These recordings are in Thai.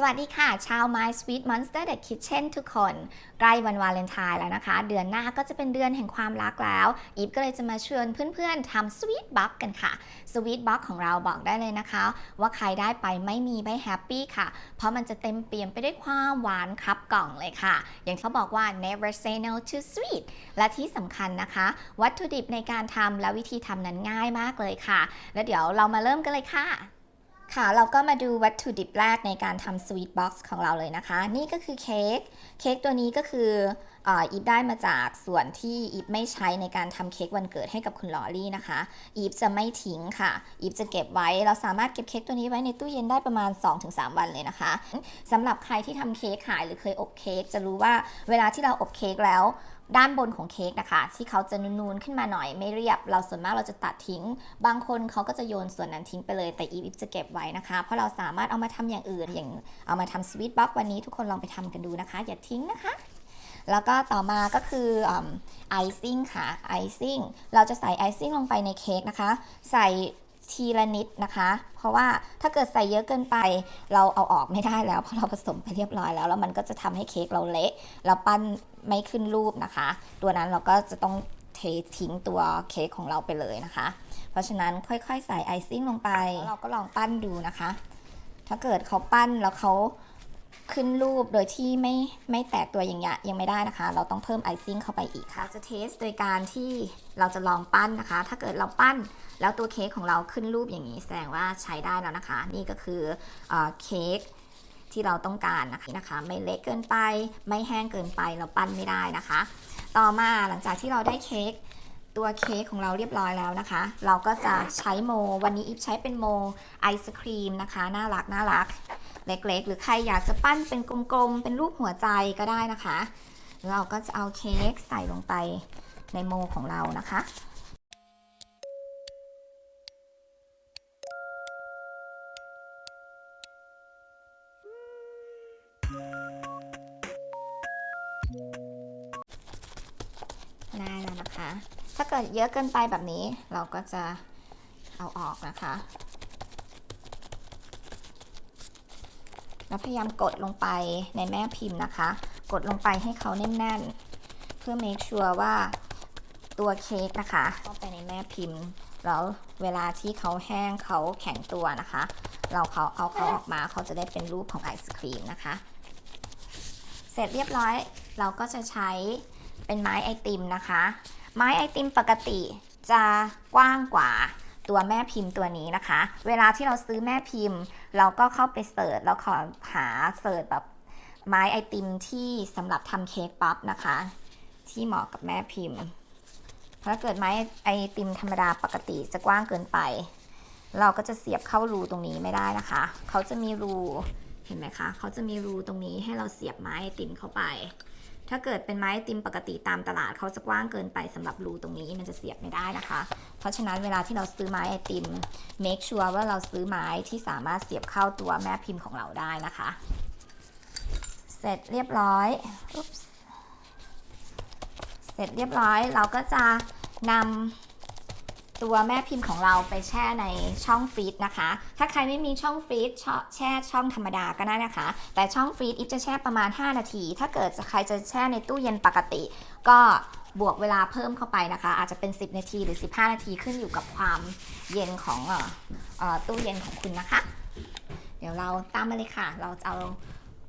สวัสดีค่ะชาว My Sweet Monster The Kitchen ทุกคน ใกล้วันวาเลนไทน์แล้วนะคะ เดือนหน้าก็จะเป็นเดือนแห่งความรักแล้วอีฟก็เลยจะมาชวนเพื่อนๆทำ Sweet Box กันค่ะ Sweet Box ของเราบอกได้เลยนะคะ ว่าใครได้ไปไม่มีไม่แฮปปี้ค่ะ เพราะมันจะเต็มเปี่ยมไปด้วยความหวานครับกล่องเลยค่ะ อย่างเขาบอกว่า never say no to sweet และที่สำคัญนะคะ วัตถุดิบในการทำและวิธีทำนั้นง่ายมากเลยค่ะ แล้วเดี๋ยวเรามาเริ่มกันเลยค่ะ ค่ะ เราก็มาดูวัตถุดิบแรกในการทำสวีทบ็อกซ์ของเราเลยนะคะ นี่ก็คือเค้ก เค้กตัวนี้ก็คือ อีฟได้มาจากส่วนที่อีฟไม่ใช้ในการทำเค้กวันเกิดให้กับคุณลอรี่นะคะ อีฟจะไม่ทิ้งค่ะ อีฟจะเก็บไว้ เราสามารถเก็บเค้กตัวนี้ไว้ในตู้เย็นได้ประมาณ 2-3 วันเลยนะคะสำหรับใครที่ทำเค้กขายหรือเคยอบเค้กจะรู้ว่าเวลาที่เราอบเค้กแล้วด้านบนของเค้กนะคะ ที่เขาจะนูนๆขึ้นมาหน่อยไม่เรียบ เราส่วนมากเราจะตัดทิ้ง บางคนเขาก็จะโยนส่วนนั้นทิ้งไปเลยแต่อีฟจะเก็บไว้นะคะ เพราะเราสามารถเอามาทำอย่างอื่น อย่างเอามาทำสวีทบ็อกวันนี้ทุกคนลองไปทำกันดูนะคะ อย่าทิ้งนะคะ แล้วก็ต่อมาก็คือไอซิ่งค่ะไอซิ่งเราจะใส่ไอซิ่งลงไปในเค้กนะคะ ใส่ทีละนิดนะคะ เพราะว่าถ้าเกิดใส่เยอะเกินไป เราเอาออกไม่ได้แล้ว เพราะเราผสมไปเรียบร้อยแล้ว แล้วมันก็จะทำให้เค้กเราเละเราปั้นไม่ขึ้นรูปนะคะ ตัวนั้นเราก็จะต้องเททิ้งตัวเค้กของเราไปเลยนะคะ เพราะฉะนั้นค่อยๆ ใส่ไอซิ่งลงไป เราก็ลองปั้นดูนะคะ ถ้าเกิดเขาปั้นแล้วเขา ขึ้นรูปโดยที่ไม่ไม่แตกตัวอย่างเงี้ยยังไม่ได้นะคะ เราต้องเพิ่มไอซิ่งเข้าไปอีกค่ะจะเทสโดยการที่เราจะลองปั้นนะคะ ถ้าเกิดเราปั้นแล้วตัวเค้กของเราขึ้นรูปอย่างนี้ แสดงว่าใช้ได้แล้วนะคะ นี่ก็คือเอเค้กที่เราต้องการนะคะนะคะ ไม่เละเกินไป ไม่แห้งเกินไปเราปั้นไม่ได้นะคะ ต่อมาหลังจากที่เราได้เค้กตัวเค้กของเราเรียบร้อยแล้วนะคะ เราก็จะใช้โม วันนี้อิฟใช้เป็นโมไอศครีมนะคะ น่ารักน่ารัก เล็กๆ หรือใครอยากจะปั้นเป็นกลมๆ เป็นรูปหัวใจก็ได้นะคะ เราก็จะเอาเค้กใส่ลงไปในโมของเรานะคะได้แล้วนะคะ ถ้าเกิดเยอะเกินไปแบบนี้เราก็จะเอาออกนะคะ แล้วพยายามกดลงไปในแม่พิมพ์นะคะ กดลงไปให้เขาแน่นๆ เพื่อ make sure ว่าตัวเค้กนะคะเข้าไปในแม่พิมพ์ แล้วเวลาที่เขาแห้งเขาแข็งตัวนะคะ เราเขาเอาเขาออกมาเขาจะได้เป็นรูปของไอศครีมนะคะ เสร็จเรียบร้อยเราก็จะใช้เป็นไม้ไอติมนะคะ ไม้ไอติมปกติจะกว้างกว่า ตัวแม่พิมพ์ตัวนี้นะคะ เวลาที่เราซื้อแม่พิมพ์ เราก็เข้าไปเสิร์ชแล้วขอหาเสิร์ชแบบไม้ไอติมที่สำหรับทำเค้กป๊อปนะคะ ที่เหมาะกับแม่พิมพ์ถ้าเกิดไม้ไอติมธรรมดาปกติจะกว้างเกินไป เราก็จะเสียบเข้ารูตรงนี้ไม่ได้นะคะ เขาจะมีรูเห็นไหมคะ เขาจะมีรูตรงนี้ให้เราเสียบไม้ไอติมเข้าไป ถ้าเกิดเป็นไม้ไอติมปกติตามตลาดเขาจะกว้างเกินไปสำหรับรูตรงนี้มันจะเสียบไม่ได้นะคะ เพราะฉะนั้นเวลาที่เราซื้อไม้ไอติม make sure ว่าเราซื้อไม้ที่สามารถเสียบเข้าตัวแม่พิมพ์ของเราได้นะคะ เสร็จเรียบร้อย เสร็จเรียบร้อยเราก็จะนำตัวแม่พิมพ์ของเราไปแช่ในช่องฟรีซนะคะ ถ้าใครไม่มีช่องฟรีซช่อแช่ช่องธรรมดาก็ได้นะคะ แต่ช่องฟรีซอิฟจะแช่ประมาณ 5 นาที ถ้าเกิดใครจะแช่ในตู้เย็นปกติ ก็ บวกเวลาเพิ่มเข้าไปนะคะ อาจจะเป็น 10 นาทีหรือ 15 นาทีขึ้นอยู่กับความเย็นของออตู้เย็นของคุณนะคะ เดี๋ยวเราตามมาเลยค่ะ เราจะเอา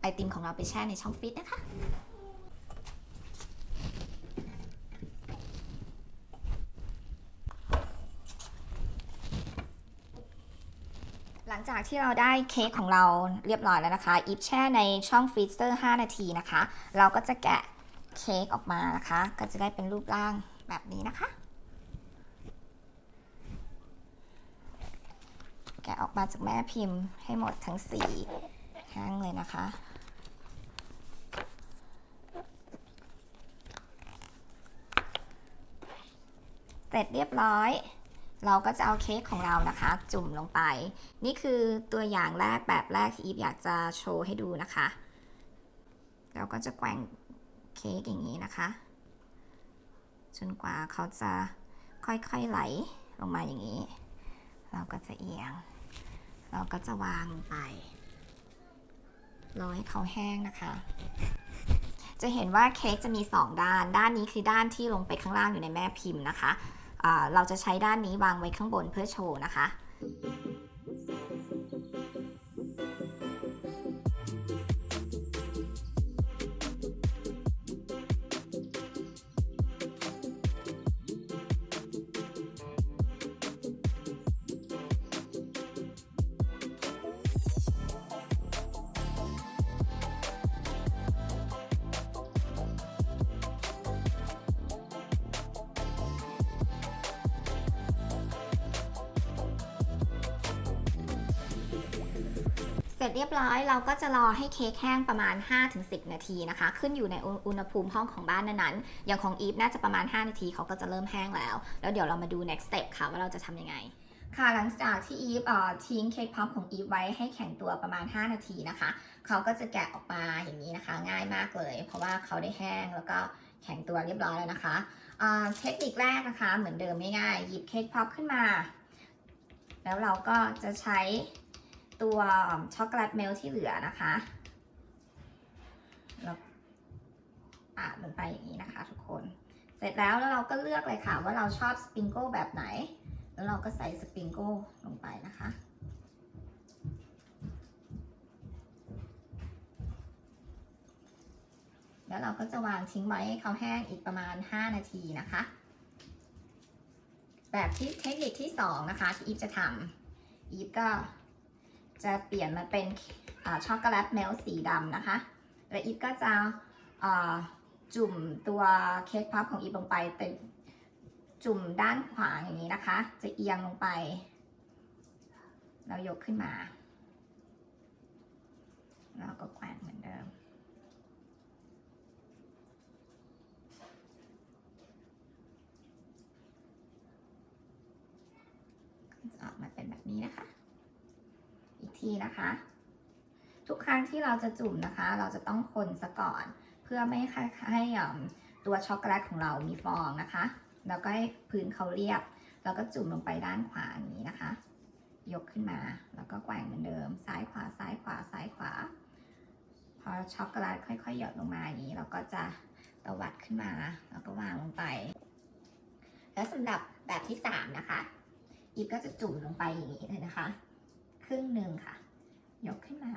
ไอติมของเราไปแช่ในช่องฟรีซนะคะหลังจากที่เราได้เค้กของเราเรียบร้อยแล้วนะคะ อีฟแช่ในช่องฟรีเซอร์ 5 นาทีนะคะ เราก็จะแกะ เค้กออกมานะคะ ก็จะได้เป็นรูปร่างแบบนี้นะคะ แกะออกมาจากแม่พิมพ์ให้หมดทั้งสี่แห้งเลยนะคะเสร็จเรียบร้อย เราก็จะเอาเค้กของเรานะคะ จุ่มลงไป นี่คือตัวอย่างแรกแบบแรกที่อีฟอยากจะโชว์ให้ดูนะคะ เราก็จะแกว่ง เค้กอย่างนี้นะคะ จนกว่าเขาจะค่อยๆไหลลงมาอย่างนี้ เราก็จะเอียง เราก็จะวางไปรอให้เขาแห้งนะคะ จะเห็นว่าเค้กจะมี 2 ด้าน ด้านนี้คือด้านที่ลงไปข้างล่างอยู่ในแม่พิมพ์นะคะอ่าเราจะใช้ด้านนี้วางไว้ข้างบนเพื่อโชว์นะคะ เสร็จเรียบร้อยเราก็จะรอให้เค้กแห้งประมาณ 5-10 นาทีนะคะ ขึ้นอยู่ในอุณหภูมิห้องของบ้านนั้นๆอย่างของอีฟน่าจะประมาณ 5 นาทีเขาก็จะเริ่มแห้งแล้ว แล้วเดี๋ยวเรามาดู next step ค่ะว่าเราจะทำยังไงค่ะหลังจากที่อีฟทิ้งเค้กพับของอีฟไว้ให้แข็งตัวประมาณ 5 นาทีนะคะ เขาก็จะแกะออกมาอย่างนี้นะคะ ง่ายมากเลย เพราะว่าเขาได้แห้งแล้วก็แข็งตัวเรียบร้อยแล้วนะคะเทคนิคแรกนะคะ เหมือนเดิมง่ายๆหยิบเค้กพับขึ้นมา แล้วเราก็จะใช้ ตัวช็อกโกแลตเมลที่เหลือนะคะแล้วปาดลงไปอย่างนี้นะคะ ทุกคน เสร็จแล้วแล้วเราก็เลือกเลยค่ะ ว่าเราชอบสปริงโกแบบไหน แล้วเราก็ใส่สปริงโกลงไปนะคะแล้วเราก็จะวางทิ้งไว้ให้เขาแห้งอีกประมาณ 5 นาทีนะคะ แบบที่เทคนิคที่ 2 นะคะ ที่อีฟจะทำอีฟก็ จะเปลี่ยนมาเป็นช็อกโกแลตเมลสีดำนะคะ และอีฟก็จะจุ่มตัวเค้กพับของอีฟลงไปเต็มจุ่มด้านขวาอย่างนี้นะคะ จะเอียงลงไปแล้วยกขึ้นมา แล้วก็แขวนเหมือนเดิมออกมาเป็นแบบนี้นะคะ ทีนะคะ ทุกครั้งที่เราจะจุ่มนะคะ เราจะต้องคนซะก่อน เพื่อไม่ให้ให้ตัวช็อกโกแลตของเรามีฟองนะคะ แล้วก็ให้พื้นเขาเรียบ แล้วก็จุ่มลงไปด้านขวาอย่างนี้นะคะ ยกขึ้นมาแล้วก็แกว่งเหมือนเดิม ซ้ายขวาซ้ายขวาซ้ายขวา พอช็อกโกแลตค่อยๆหยดลงมาอย่างนี้ เราก็จะตวัดขึ้นมา แล้วก็วางลงไป แล้วสำหรับแบบที่สามนะคะอีฟก็จะจุ่มลงไปอย่างนี้เลยนะคะ ครึ่งหนึ่งค่ะ ยกขึ้นมา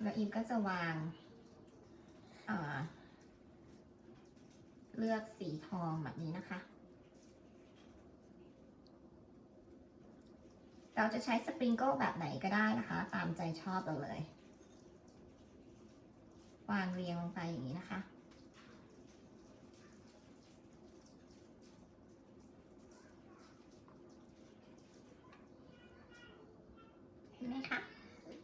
แล้วอีฟก็จะวางเอ่อเลือกสีทองแบบนี้นะคะ เราจะใช้สปริงเกิลแบบไหนก็ได้นะคะ ตามใจชอบเราเลย วางเรียงลงไปอย่างนี้นะคะ เห็นไหมคะ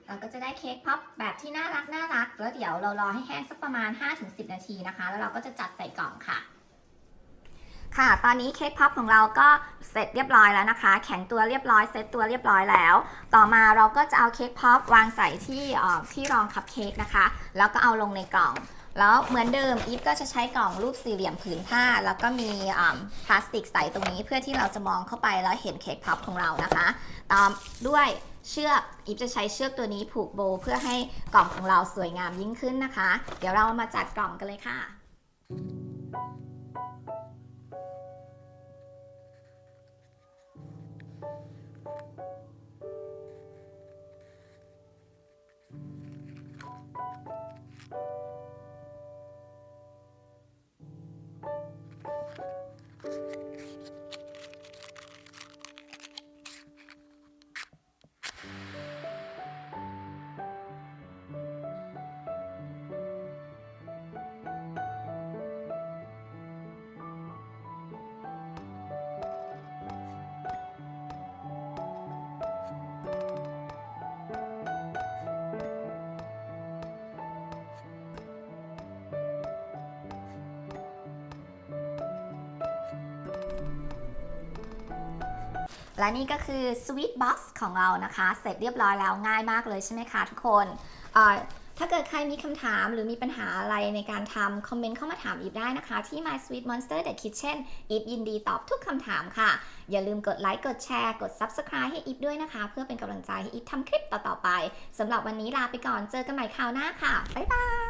เราก็จะได้เค้กพับแบบที่น่ารักน่ารัก แล้วเดี๋ยวเรารอให้แห้งสักประมาณ 5-10 นาทีนะคะ แล้วเราก็จะจัดใส่กล่องค่ะ ค่ะ ตอนนี้เค้กพับของเราก็เสร็จเรียบร้อยแล้วนะคะ แข็งตัวเรียบร้อย เซตตัวเรียบร้อยแล้ว ต่อมาเราก็จะเอาเค้กพับวางใส่ที่ที่รองคัพเค้กนะคะ แล้วก็เอาลงในกล่อง แล้วเหมือนเดิมอีฟก็จะใช้กล่องรูปสี่เหลี่ยมผืนผ้า แล้วก็มีพลาสติกใสตรงนี้เพื่อที่เราจะมองเข้าไปแล้วเห็นเค้กพับของเรานะคะ ตามด้วยเชือกอีฟจะใช้เชือกตัวนี้ผูกโบเพื่อให้กล่องของเราสวยงามยิ่งขึ้นนะคะ เดี๋ยวเรามาจัดกล่องกันเลยค่ะ และนี่ก็คือ Sweet Box ของเรานะคะ เสร็จเรียบร้อยแล้วง่ายมากเลยใช่ไหมคะทุกคนถ้าเกิดใครมีคำถามหรือมีปัญหาอะไรในการทำคอมเมนต์เข้ามาถามอีฟได้นะคะ ที่ My Sweet Monster The Kitchen อีฟยินดีตอบทุกคำถามค่ะ อย่าลืมกดไลค์กดแชร์กด Subscribe ให้อีฟด้วยนะคะ เพื่อเป็นกำลังใจให้อีฟทำคลิปต่อๆไปสำหรับวันนี้ลาไปก่อนเจอกันใหม่คราวหน้าค่ะ บ๊ายบาย